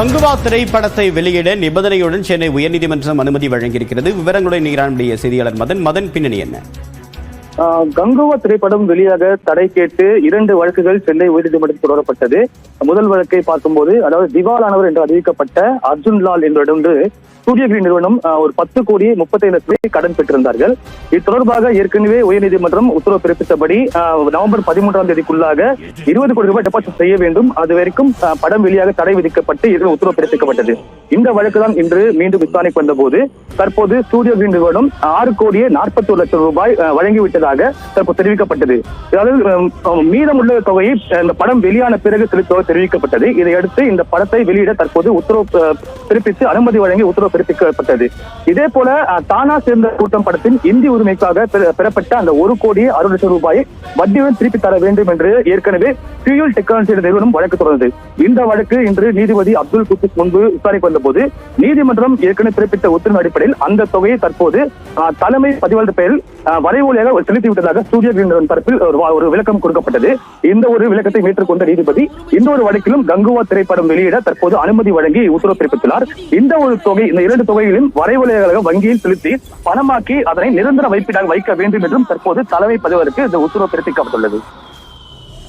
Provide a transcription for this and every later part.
கங்குவா திரைப்படத்தை வெளியிட நிபந்தனையுடன் சென்னை உயர்நீதிமன்றம் அனுமதி வழங்கியிருக்கிறது. விவரங்களுடன் நீரானுடைய செய்தியாளர் மதன். மதன் பின்னணி என்ன? கங்குவா திரைப்படம் வெளியாக தடை கேட்டு இரண்டு வழக்குகள் சென்னை உயர்நீதிமன்றத்தில் தொடரப்பட்டது. முதல் வழக்கை பார்க்கும்போது அதாவது திவாலானவர் என்று அறிவிக்கப்பட்ட அர்ஜுன் லால் என்பவரிடமிருந்து சூரிய கிரீன் நிறுவனம் ஒரு பத்து கோடி முப்பத்தைந்து லட்சத்தை கடன் பெற்றிருந்தார்கள். இது தொடர்பாக ஏற்கனவே உயர்நீதிமன்றம் உத்தரவு பிறப்பித்தபடி நவம்பர் பதிமூன்றாம் தேதிக்குள்ளாக இருபது கோடி ரூபாய் டெபாசிட் செய்ய வேண்டும். அது வரைக்கும் படம் வெளியாக தடை விதிக்கப்பட்டு இதில் உத்தரவு பிறப்பிக்கப்பட்டது. இந்த வழக்கு தான் இன்று மீண்டும் விசாரணைக்கு வந்தபோது தற்போது ஸ்டூடியோ கிரீன் நிறுவனம் ஆறு கோடியே நாற்பத்தி ஒரு லட்சம் ரூபாய் அஹ், செலுத்தியதாக தற்போது தெரிவிக்கப்பட்டது. அதாவது மீதமுள்ள தொகையை இந்த படம் வெளியான பிறகு செலுத்த தெரிவிக்கப்பட்டது. இதையடுத்து இந்த படத்தை வெளியிட தற்போது உத்தரவு பிறப்பித்து அனுமதி வழங்கி உத்தரவு பிறப்பிக்கப்பட்டது. இதே போல தானா சேர்ந்த கூட்டம் படத்தின் இந்தி உரிமைக்காக பெறப்பட்ட அந்த ஒரு கோடி அறுபது லட்சம் ரூபாயை வட்டியுடன் திருப்பி தர வேண்டும் என்று ஏற்கனவே பியூல் டெக்னாலஜி நிறுவனம் வழக்கு தொடர்ந்தது. இந்த வழக்கு இன்று நீதிபதி அப்துல் குத்துஸ் முன்பு விசாரிக்க வந்தபோது நீதிமன்றம் ஏற்கனவே பிறப்பித்த உத்தரவின் அடிப்படையில் அந்த தொகையை தற்போது தலைமை பதிவாளர் பெயரில் ஆஹ், வரைவொலியாக சூரிய கிரீன் நிறுவனம் தரப்பில் ஒரு விளக்கம் கொடுக்கப்பட்டது. இந்த ஒரு விளக்கத்தை மேற்கொண்ட நீதிபதி இந்த ஒரு வழக்கிலும் கங்குவா திரைப்படம் வெளியிட தற்போது அனுமதி வழங்கி உத்தரவு பிறப்பித்துள்ளார். இந்த ஒரு தொகை இந்த இரண்டு தொகைகளையும் வரைவொலியாக வங்கியில் செலுத்தி பணமாக்கி அதனை நிரந்தர வைப்பிடாக வைக்க வேண்டும் என்றும் தற்போது தலைமை பதிவருக்கு இந்த உத்தரவு பிறப்பிக்கப்பட்டுள்ளது.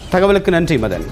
தகவலுக்கு நன்றி மதன்.